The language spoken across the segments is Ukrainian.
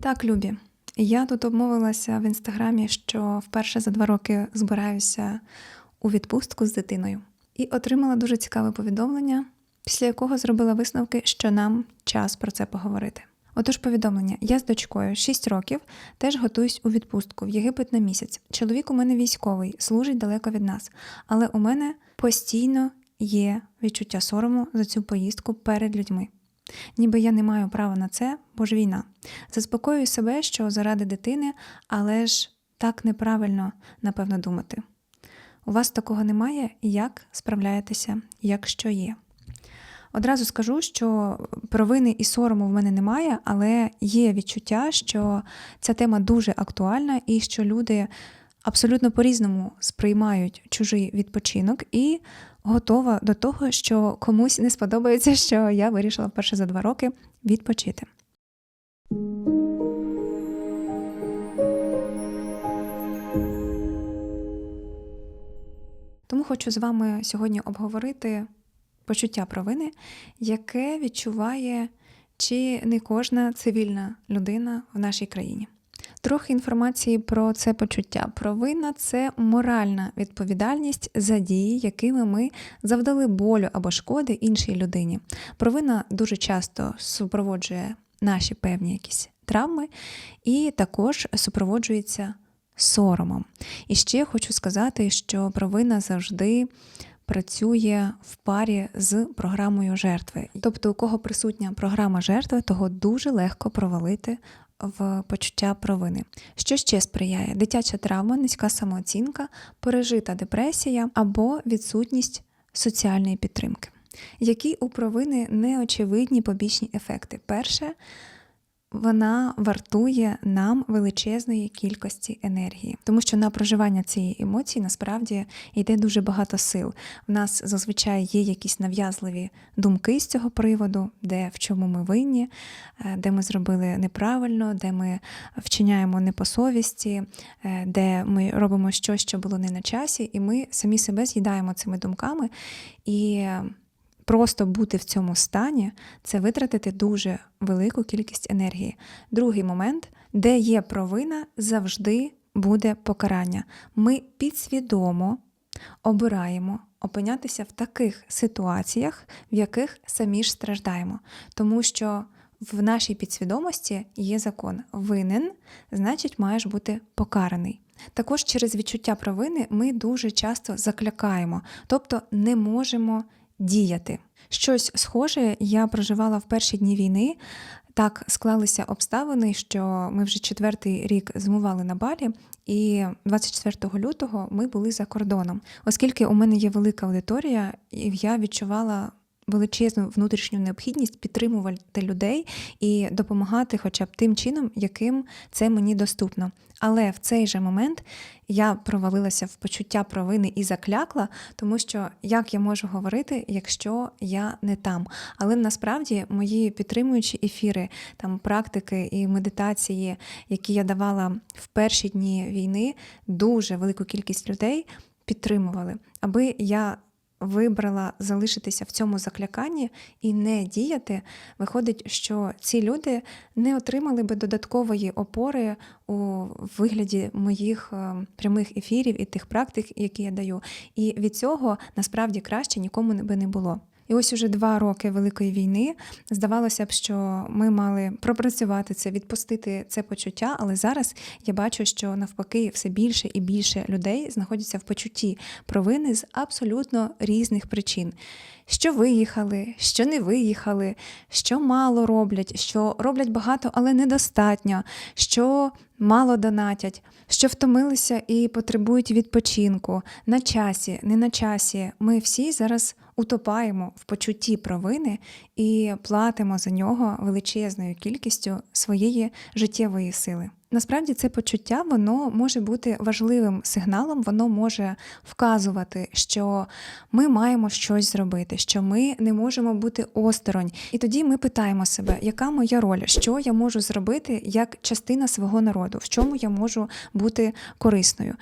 Так, Любі, я тут обмовилася в інстаграмі, що вперше за два роки збираюся у відпустку з дитиною, і отримала дуже цікаве повідомлення, після якого зробила висновки, що нам час про це поговорити. Отож, повідомлення: я з дочкою 6 років теж готуюсь у відпустку в Єгипет на місяць. Чоловік у мене військовий, служить далеко від нас, але у мене постійно є відчуття сорому за цю поїздку перед людьми. Ніби я не маю права на це, бо ж війна. Заспокоюю себе, що заради дитини, але ж так неправильно, напевно, думати. У вас такого немає, як справляєтеся, якщо є. Одразу скажу, що провини і сорому в мене немає, але є відчуття, що ця тема дуже актуальна і що люди абсолютно по-різному сприймають чужий відпочинок і готова до того, що комусь не сподобається, що я вирішила вперше за два роки відпочити. Тому хочу з вами сьогодні обговорити почуття провини, яке відчуває чи не кожна цивільна людина в нашій країні. Трохи інформації про це почуття. Провина це моральна відповідальність за дії, якими ми завдали болю або шкоди іншій людині. Провина дуже часто супроводжує наші певні якісь травми і також супроводжується соромом. І ще хочу сказати, що провина завжди працює в парі з програмою жертви. Тобто, у кого присутня програма жертви, того дуже легко провалити в почуття провини. Що ще сприяє? Дитяча травма, низька самооцінка, пережита депресія або відсутність соціальної підтримки. Які у провини неочевидні побічні ефекти? Перше, вона вартує нам величезної кількості енергії, тому що на проживання цієї емоції насправді йде дуже багато сил. В нас зазвичай є якісь нав'язливі думки з цього приводу, де в чому ми винні, е, де ми зробили неправильно, де ми вчиняємо не по совісті, е, де ми робимо щось, що було не на часі, і ми самі себе з'їдаємо цими думками. І просто бути в цьому стані це витратити дуже велику кількість енергії. Другий момент, де є провина, завжди буде покарання. Ми підсвідомо обираємо опинятися в таких ситуаціях, в яких самі ж страждаємо. Тому що в нашій підсвідомості є закон: винен, значить, маєш бути покараний. Також через відчуття провини ми дуже часто заклякаємо, тобто не можемо діяти. Щось схоже я проживала в перші дні війни. Так склалися обставини, що ми вже четвертий рік зимували на балі, і 24 лютого ми були за кордоном. Оскільки у мене є велика аудиторія, і я відчувала величезну внутрішню необхідність підтримувати людей і допомагати, хоча б тим чином, яким це мені доступно. Але в цей же момент я провалилася в почуття провини і заклякла, тому що як я можу говорити, якщо я не там. Але насправді мої підтримуючі ефіри, там практики і медитації, які я давала в перші дні війни, дуже велику кількість людей підтримували, аби я вибрала залишитися в цьому закляканні і не діяти, виходить, що ці люди не отримали би додаткової опори у вигляді моїх е, прямих ефірів і тих практик, які я даю. І від цього насправді краще нікому би не було. І ось уже два роки великої війни здавалося б, що ми мали пропрацювати це, відпустити це почуття, але зараз я бачу, що навпаки все більше і більше людей знаходяться в почутті провини з абсолютно різних причин. Що виїхали, що не виїхали, що мало роблять, що роблять багато, але недостатньо, що мало донатять, що втомилися і потребують відпочинку на часі, не на часі. Ми всі зараз утопаємо в почутті провини і платимо за нього величезною кількістю своєї життєвої сили. Насправді це почуття воно може бути важливим сигналом, воно може вказувати, що ми маємо щось зробити, що ми не можемо бути осторонь. І тоді ми питаємо себе, яка моя роль, що я можу зробити як частина свого народу, в чому я можу бути корисною.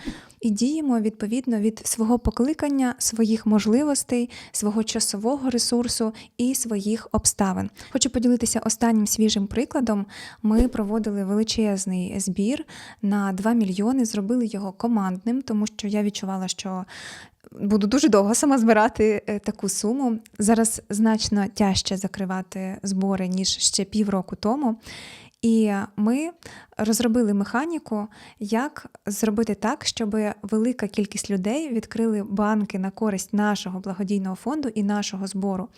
І діємо відповідно від свого покликання, своїх можливостей, свого часового ресурсу і своїх обставин. Хочу поділитися останнім свіжим прикладом. Ми проводили величезний збір на 2 мільйони, зробили його командним, тому що я відчувала, що буду дуже довго сама збирати е, таку суму. Зараз значно тяжче закривати збори, ніж ще півроку тому. І ми розробили механіку, як зробити так, щоб велика кількість людей відкрили банки на користь нашого благодійного фонду і нашого збору.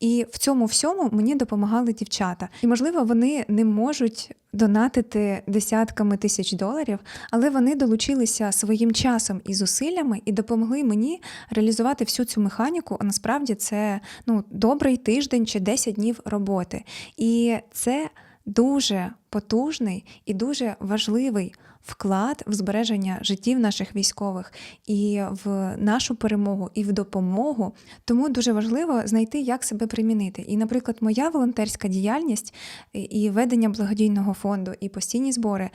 І в цьому всьому мені допомагали дівчата. І, можливо, вони не можуть донатити десятками тисяч доларів, але вони долучилися своїм часом і зусиллями і допомогли мені реалізувати всю цю механіку. А насправді це ну, добрий тиждень чи 10 днів роботи. І це дуже потужний і дуже важливий вклад в збереження життів наших військових і в нашу перемогу, і в допомогу. Тому дуже важливо знайти, як себе примінити. І, наприклад, моя волонтерська діяльність і ведення благодійного фонду, і постійні збори.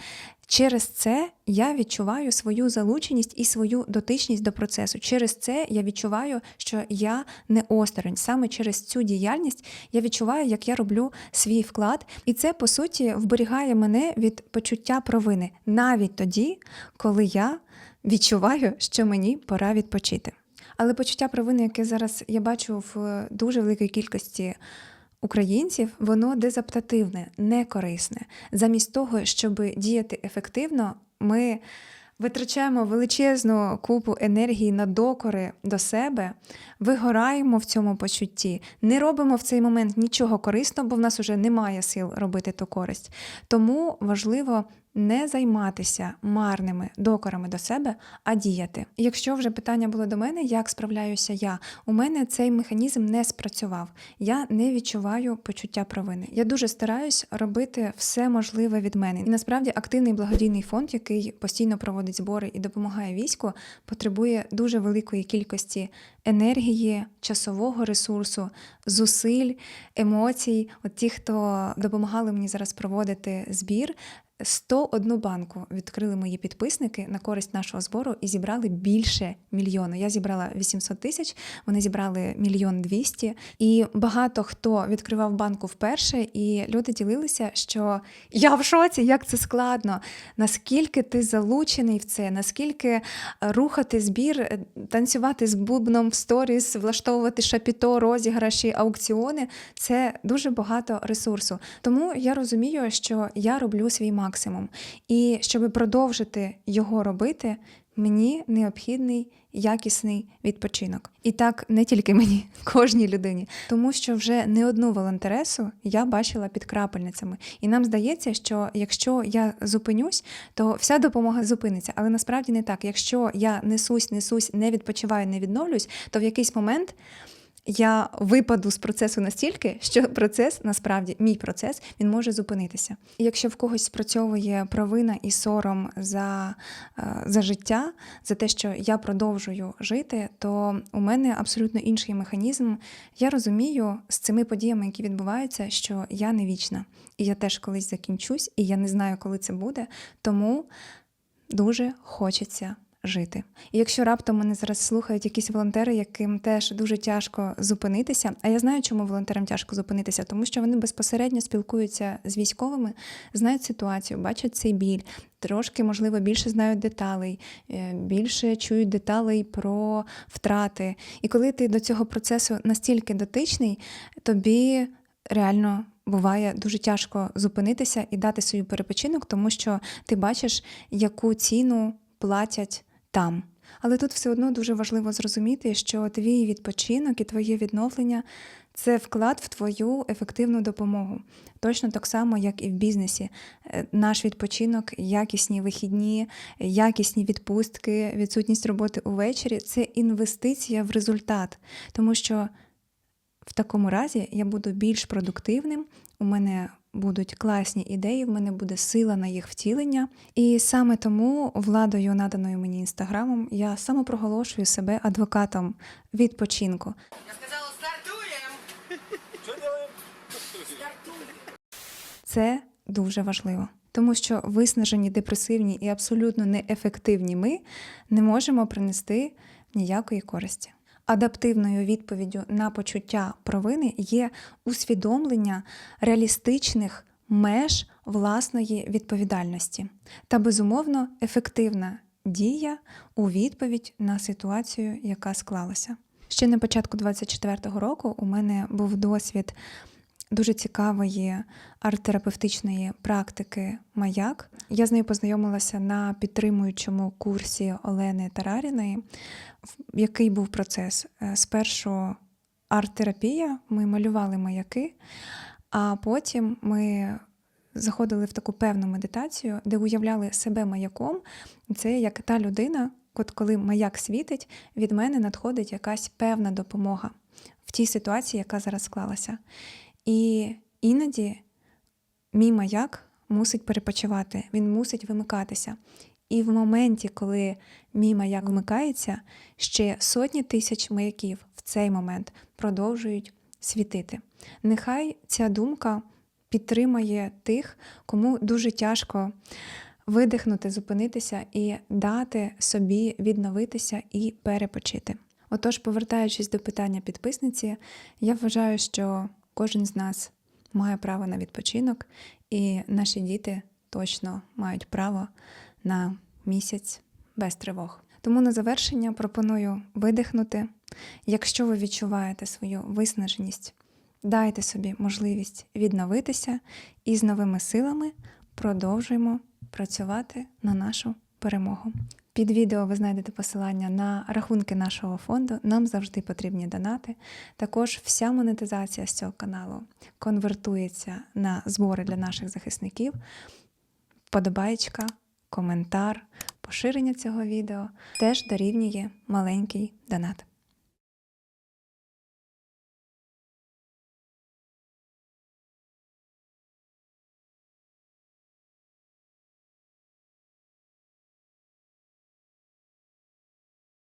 Через це я відчуваю свою залученість і свою дотичність до процесу. Через це я відчуваю, що я не осторонь. Саме через цю діяльність я відчуваю, як я роблю свій вклад, і це по суті вберігає мене від почуття провини навіть тоді, коли я відчуваю, що мені пора відпочити. Але почуття провини, яке зараз я бачу в дуже великій кількості українців, воно дезаптативне, некорисне. Замість того, щоб діяти ефективно, ми витрачаємо величезну купу енергії на докори до себе, вигораємо в цьому почутті, не робимо в цей момент нічого корисного, бо в нас уже немає сил робити ту користь. Тому важливо не займатися марними докорами до себе, а діяти. Якщо вже питання було до мене, як справляюся я, у мене цей механізм не спрацював. Я не відчуваю почуття провини. Я дуже стараюсь робити все можливе від мене. І насправді активний благодійний фонд, який постійно проводить збори і допомагає війську, потребує дуже великої кількості енергії, часового ресурсу, зусиль, емоцій. От ті, хто допомагали мені зараз проводити збір. 101 банку відкрили мої підписники на користь нашого збору і зібрали більше мільйону. Я зібрала 800 тисяч, вони зібрали мільйон двісті. І багато хто відкривав банку вперше, і люди ділилися, що я в шоці, як це складно, наскільки ти залучений в це, наскільки рухати збір, танцювати з бубном сторіс, влаштовувати шапіто, розіграші, аукціони це дуже багато ресурсу. Тому я розумію, що я роблю свій максимум. І щоб продовжити його робити, мені необхідний якісний відпочинок. І так не тільки мені, кожній людині, тому що вже не одну волонтересу я бачила під крапельницями. І нам здається, що якщо я зупинюсь, то вся допомога зупиниться. Але насправді не так. Якщо я несусь, несусь, не відпочиваю, не відновлюсь, то в якийсь момент я випаду з процесу настільки, що процес, насправді, мій процес, він може зупинитися. І якщо в когось спрацьовує провина і сором за, е, за життя, за те, що я продовжую жити, то у мене абсолютно інший механізм. Я розумію з цими подіями, які відбуваються, що я не вічна. І я теж колись закінчусь, і я не знаю, коли це буде. Тому дуже хочеться жити. І якщо раптом мене зараз слухають якісь волонтери, яким теж дуже тяжко зупинитися. А я знаю, чому волонтерам тяжко зупинитися, тому що вони безпосередньо спілкуються з військовими, знають ситуацію, бачать цей біль. Трошки, можливо, більше знають деталей, е, більше чують деталей про втрати. І коли ти до цього процесу настільки дотичний, тобі реально буває дуже тяжко зупинитися і дати свою перепочинок, тому що ти бачиш, яку ціну платять там. Але тут все одно дуже важливо зрозуміти, що твій відпочинок і твоє відновлення це вклад в твою ефективну допомогу. Точно так само, як і в бізнесі. Е, наш відпочинок, якісні вихідні, якісні відпустки, відсутність роботи увечері це інвестиція в результат, тому що в такому разі я буду більш продуктивним, у мене будуть класні ідеї, в мене буде сила на їх втілення. І саме тому владою, наданою мені інстаграмом, я самопроголошую себе адвокатом відпочинку. Я сказала? Стартуем! Це дуже важливо. Тому що виснажені, депресивні і абсолютно неефективні ми не можемо принести ніякої користі. Адаптивною відповіддю на почуття провини є усвідомлення реалістичних меж власної відповідальності та, безумовно, ефективна дія у відповідь на ситуацію, яка склалася. Ще на початку 24-го року у мене був досвід дуже цікавої арт-терапевтичної практики маяк. Я з нею познайомилася на підтримуючому курсі Олени Тараріної, який був процес. Е, Спершу арт-терапія, ми малювали маяки, а потім ми заходили в таку певну медитацію, де уявляли себе маяком. Це як та людина, от коли маяк світить, від мене надходить якась певна допомога в тій ситуації, яка зараз склалася. І іноді мій маяк мусить перепочивати, він мусить вимикатися. І в моменті, коли мій маяк вмикається, ще сотні тисяч маяків в цей момент продовжують світити. Нехай ця думка підтримає тих, кому дуже тяжко видихнути, зупинитися і дати собі відновитися і перепочити. Отож, повертаючись до питання підписниці, я вважаю, що кожен з нас має право на відпочинок, і наші діти точно мають право на місяць без тривог. Тому на завершення пропоную видихнути. Якщо ви відчуваєте свою виснаженість, дайте собі можливість відновитися і з новими силами продовжуємо працювати на нашу перемогу. Під відео ви знайдете посилання на рахунки нашого фонду. Нам завжди потрібні донати. Також вся монетизація з цього каналу конвертується на збори для наших захисників. Подобаєчка, коментар, поширення цього відео теж дорівнює маленький донат.